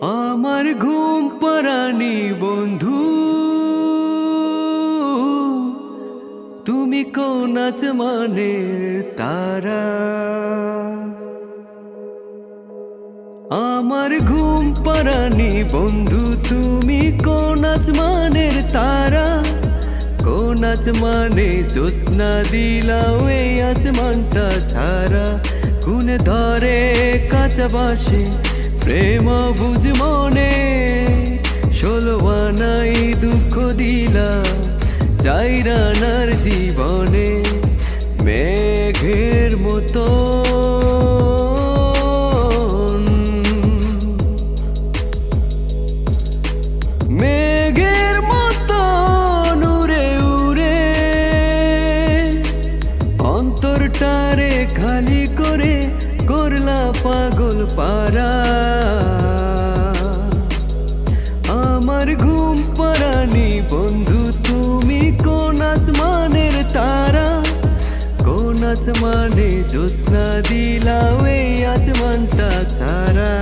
আমার ঘুম পরানি বন্ধু, তুমি কোন আচমানের তারা? আমার ঘুম পরানি বন্ধু, তুমি কোন আচমানের তারা? কোন আচমানে জ্যোৎস্না দিলাও এই আচমানটা ছাড়া? কোন ধরে কাঁচা বাসে প্রেম বুঝ মনে, ষোলো বানাই দুঃখ দিলা চাইরানার জীবনে মেঘের মতো। মেঘের মতো উড়ে উড়ে, অন্তরটারে খালি করে পাগল পারা আমার ঘুম পারানি বন্ধু, তুমি কোন আসমানের তারা? কোন আসমানে জ্যোৎস্না দিলাও এই আসমানটা ছাড়া।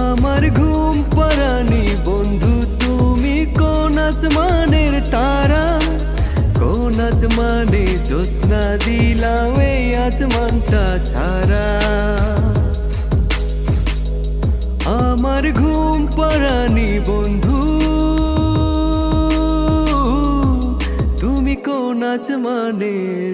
আমার ঘুম পারানি বন্ধু, তুমি কোন আসমানের তারা কোন মানে জ্যোৎস্না দিলাও এই আসমানটা ছাড়া। আমার ঘুম পারানি বন্ধু তুমি কোন আসমানের